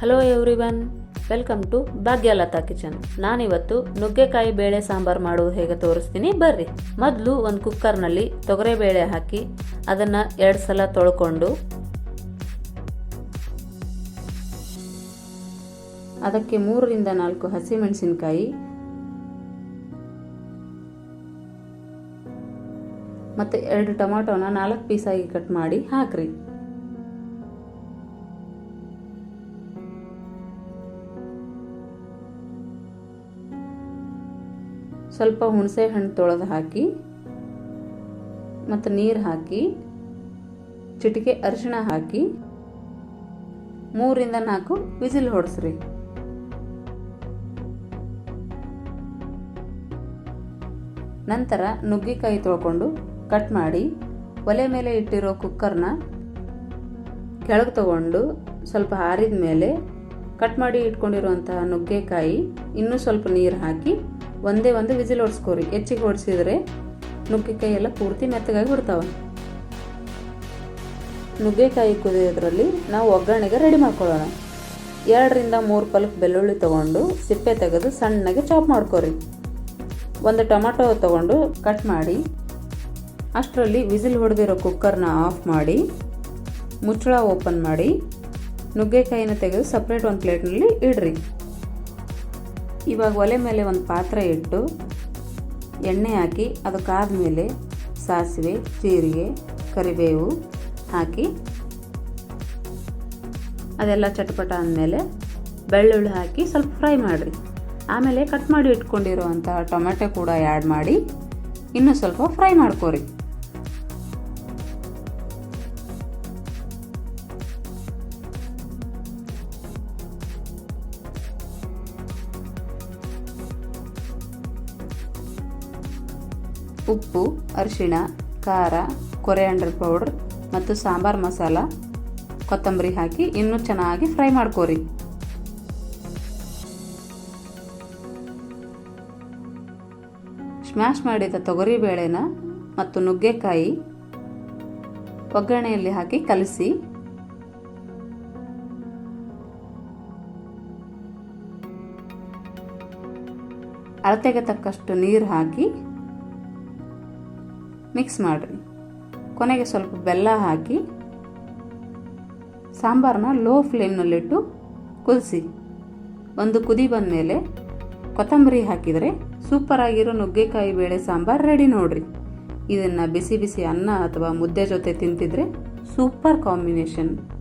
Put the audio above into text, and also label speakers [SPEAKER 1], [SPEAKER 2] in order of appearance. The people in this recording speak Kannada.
[SPEAKER 1] Hello everyone welcome to Bhagyalatha kitchen ನಾನಿವತ್ತು ನುಗ್ಗೆಕಾಯಿ ಬೇಳೆ ಸಾಂಬಾರು ಮಾಡೋದು ಹೇಗೆ ತೋರಿಸ್ತೀನಿ ಬರ್ರಿ. ಮೊದಲು ಒಂದು ಕುಕ್ಕರ್ನಲ್ಲಿ ತೊಗರೆಬೇಳೆ ಹಾಕಿ ಅದನ್ನು ಎರಡು ಸಲ ತೊಳ್ಕೊಂಡು ಅದಕ್ಕೆ ಮೂರರಿಂದ ನಾಲ್ಕು ಹಸಿಮೆಣಸಿನಕಾಯಿ ಮತ್ತು ಎರಡು ಟೊಮಾಟೋನ ನಾಲ್ಕು ಪೀಸಾಗಿ ಕಟ್ ಮಾಡಿ ಹಾಕ್ರಿ. ಸ್ವಲ್ಪ ಹುಣಸೆ ಹಣ್ಣು ತೊಳೆದು ಹಾಕಿ ಮತ್ತು ನೀರು ಹಾಕಿ, ಚಿಟಿಕೆ ಅರಿಶಿಣ ಹಾಕಿ, ಮೂರಿಂದ ನಾಲ್ಕು ವಿಸಿಲ್ ಹೊಡೆಸ್ರಿ. ನಂತರ ನುಗ್ಗಿಕಾಯಿ ತೊಳ್ಕೊಂಡು ಕಟ್ ಮಾಡಿ, ಒಲೆ ಮೇಲೆ ಇಟ್ಟಿರೋ ಕುಕ್ಕರ್ನ ಕೆಳಗೆ ತಗೊಂಡು ಸ್ವಲ್ಪ ಆರಿದ ಮೇಲೆ ಕಟ್ ಮಾಡಿ ಇಟ್ಕೊಂಡಿರುವಂತಹ ನುಗ್ಗೆಕಾಯಿ ಇನ್ನೂ ಸ್ವಲ್ಪ ನೀರು ಹಾಕಿ ಒಂದೇ ಒಂದು ವಿಸಿಲ್ ಹೊಡ್ಸ್ಕೋರಿ ಹೆಚ್ಚಿಗೆ ಹೊಡ್ಸಿದ್ರೆ ನುಗ್ಗೆಕಾಯಿ ಎಲ್ಲ ಪೂರ್ತಿ ಮೆತ್ತಗಾಗಿ ಬಿಡ್ತಾವೆ. ನುಗ್ಗೆಕಾಯಿ ಕುದಿಯೋದ್ರಲ್ಲಿ ನಾವು ಒಗ್ಗರಣೆಗೆ ರೆಡಿ ಮಾಡ್ಕೊಳ್ಳೋಣ. ಎರಡರಿಂದ ಮೂರು ಪಲ್ಕ್ ಬೆಳ್ಳುಳ್ಳಿ ತೊಗೊಂಡು ಸಿಪ್ಪೆ ತೆಗೆದು ಸಣ್ಣಗೆ ಚಾಪ್ ಮಾಡ್ಕೊರಿ. ಒಂದು ಟೊಮೆಟೊ ತೊಗೊಂಡು ಕಟ್ ಮಾಡಿ, ಅಷ್ಟರಲ್ಲಿ ವಿಸಿಲ್ ಹೊಡೆದಿರೋ ಕುಕ್ಕರ್ನ ಆಫ್ ಮಾಡಿ, ಮುಚ್ಚಳ ಓಪನ್ ಮಾಡಿ, ನುಗ್ಗೆಕಾಯಿನ ತೆಗೆದು ಸಪ್ರೇಟ್ ಒಂದು ಪ್ಲೇಟ್ನಲ್ಲಿ ಇಡ್ರಿ. ಇವಾಗ ಒಲೆ ಮೇಲೆ ಒಂದು ಪಾತ್ರೆ ಇಟ್ಟು ಎಣ್ಣೆ ಹಾಕಿ ಅದು ಕಾದ್ಮೇಲೆ ಸಾಸಿವೆ, ಜೀರಿಗೆ, ಕರಿಬೇವು ಹಾಕಿ ಅದೆಲ್ಲ ಚಟಪಟ ಅಂದಮೇಲೆ ಬೆಳ್ಳುಳ್ಳಿ ಹಾಕಿ ಸ್ವಲ್ಪ ಫ್ರೈ ಮಾಡಿರಿ. ಆಮೇಲೆ ಕಟ್ ಮಾಡಿ ಇಟ್ಕೊಂಡಿರುವಂತಹ ಟೊಮೆಟೊ ಕೂಡ ಆ್ಯಡ್ ಮಾಡಿ ಇನ್ನೂ ಸ್ವಲ್ಪ ಫ್ರೈ ಮಾಡ್ಕೊರಿ. ಉಪ್ಪು, ಅರಿಶಿಣ, ಖಾರ, ಕೊರಿಯಾಂಡರ್ ಪೌಡ್ರ್ ಮತ್ತು ಸಾಂಬಾರ್ ಮಸಾಲ, ಕೊತ್ತಂಬರಿ ಹಾಕಿ ಇನ್ನೂ ಚೆನ್ನಾಗಿ ಫ್ರೈ ಮಾಡ್ಕೋರಿ. ಸ್ಮ್ಯಾಶ್ ಮಾಡಿದ ತೊಗರಿಬೇಳೆನ ಮತ್ತು ನುಗ್ಗೆಕಾಯಿ ಒಗ್ಗರಣೆಯಲ್ಲಿ ಹಾಕಿ ಕಲಸಿ. ಅಳತೆಗೆ ತಕ್ಕಷ್ಟು ನೀರು ಹಾಕಿ ಮಿಕ್ಸ್ ಮಾಡಿರಿ. ಕೊನೆಗೆ ಸ್ವಲ್ಪ ಬೆಲ್ಲ ಹಾಕಿ ಸಾಂಬಾರನ್ನ ಲೋ ಫ್ಲೇಮ್ನಲ್ಲಿಟ್ಟು ಕುದಿಸಿ. ಒಂದು ಕುದಿ ಬಂದ ಮೇಲೆ ಕೊತ್ತಂಬರಿ ಹಾಕಿದರೆ ಸೂಪರ್ ಆಗಿರೋ ನುಗ್ಗೆಕಾಯಿ ಬೇಳೆ ಸಾಂಬಾರು ರೆಡಿ ನೋಡ್ರಿ. ಇದನ್ನು ಬಿಸಿ ಬಿಸಿ ಅನ್ನ ಅಥವಾ ಮುದ್ದೆ ಜೊತೆ ತಿಂತಿದ್ರೆ ಸೂಪರ್ ಕಾಂಬಿನೇಷನ್.